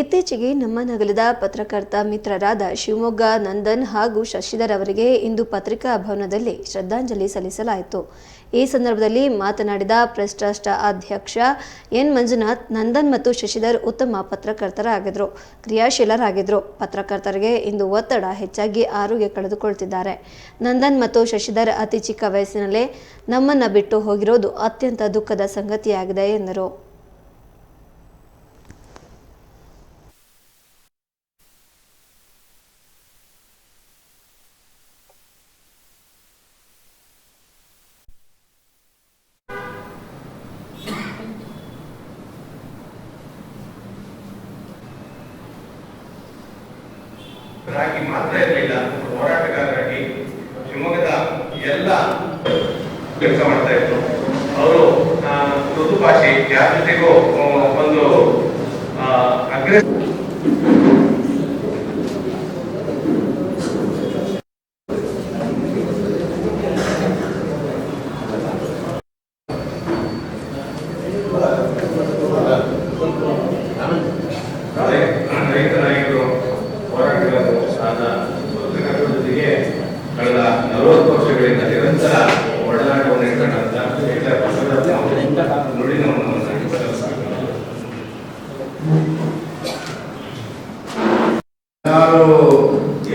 ಇತ್ತೀಚೆಗೆ ನಮ್ಮ ನಗರದ ಪತ್ರಕರ್ತ ಮಿತ್ರರಾದ ಶಿವಮೊಗ್ಗ ನಂದನ್ ಹಾಗೂ ಶಶಿಧರ್ ಅವರಿಗೆ ಇಂದು ಪತ್ರಿಕಾ ಭವನದಲ್ಲಿ ಶ್ರದ್ಧಾಂಜಲಿ ಸಲ್ಲಿಸಲಾಯಿತು. ಈ ಸಂದರ್ಭದಲ್ಲಿ ಮಾತನಾಡಿದ ಪ್ರೆಸ್ ಟ್ರಸ್ಟ್ ಅಧ್ಯಕ್ಷ ಎನ್ ಮಂಜುನಾಥ್, ನಂದನ್ ಮತ್ತು ಶಶಿಧರ್ ಉತ್ತಮ ಪತ್ರಕರ್ತರಾಗಿದ್ದರು ಕ್ರಿಯಾಶೀಲರಾಗಿದ್ದರು ಪತ್ರಕರ್ತರಿಗೆ ಇಂದು ಒತ್ತಡ ಹೆಚ್ಚಾಗಿ ಆರೋಗ್ಯ ಕಳೆದುಕೊಳ್ತಿದ್ದಾರೆ. ನಂದನ್ ಮತ್ತು ಶಶಿಧರ್ ಅತಿ ಚಿಕ್ಕ ವಯಸ್ಸಿನಲ್ಲೇ ನಮ್ಮನ್ನು ಬಿಟ್ಟು ಹೋಗಿರೋದು ಅತ್ಯಂತ ದುಃಖದ ಸಂಗತಿಯಾಗಿದೆ ಎಂದರು. ರಾಗಿ ಮಾತ್ರ ಇರಲಿಲ್ಲ. ಹೋರಾಟಗಾರರಾಗಿ ಶಿವಮೊಗ್ಗದ ಎಲ್ಲ ಕೆಲಸ ಮಾಡ್ತಾ ಇದ್ರು. ಅವರು ಮೃದು ಭಾಷೆ, ಯಾರ ಜೊತೆಗೂ ಒಂದು ಅಗ್ರ ರೈತ ನಲವತ್ತು ವರ್ಷಗಳಿಂದ ನಿರಂತರ ಒಡನಾಟವನ್ನು ಇರ್ತಕ್ಕಂಥ ನುಡಿನವನ್ನು ಯಾರು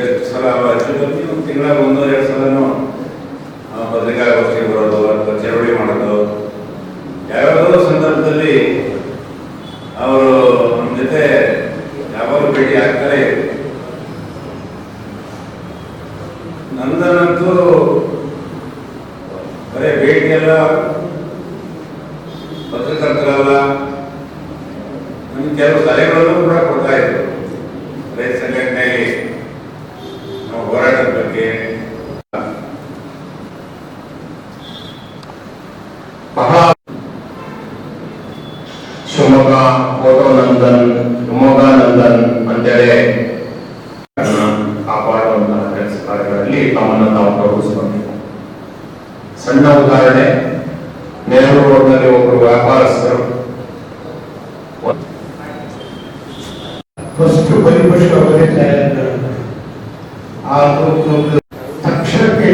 ಎಷ್ಟು ಸಲ ತಿಂಗಳ ಒಂದೂವರೆ ಎರಡು ಸಲನೂ ನಂದನಂತೂ ಬರೀ ಭೇಟಿಯಲ್ಲ, ಪತ್ರಕರ್ತರಲ್ಲ, ನಮ್ಗೆ ಕೆಲವು ಸಲಹೆಗಳನ್ನು ಕೂಡ ಕೊಡ್ತಾ ಇದ್ರು. ರೈತ ಸಂಘಟನೆಯಲ್ಲಿ ನಾವು ಹೋರಾಟದ ಬಗ್ಗೆ. ಶಿವಮೊಗ್ಗ ಫೋಟೋ ನಂದನ್ ಶಿವಮೊಗ್ಗ ನಂದನ್ ಅಂತೇಳಿ ಸಣ್ಣ ಉದಾಹರಣೆ ನೆಹರು ರೋಡ್ನಲ್ಲಿ ಒಬ್ಬರು ವ್ಯಾಪಾರಸ್ಥರು ಫಸ್ಟ್ ಪರಿಪುಷ್ಟ ಅವರೇ ತಯಾರಿದ್ದಾರೆ ಆ ತಕ್ಷಣಕ್ಕೆ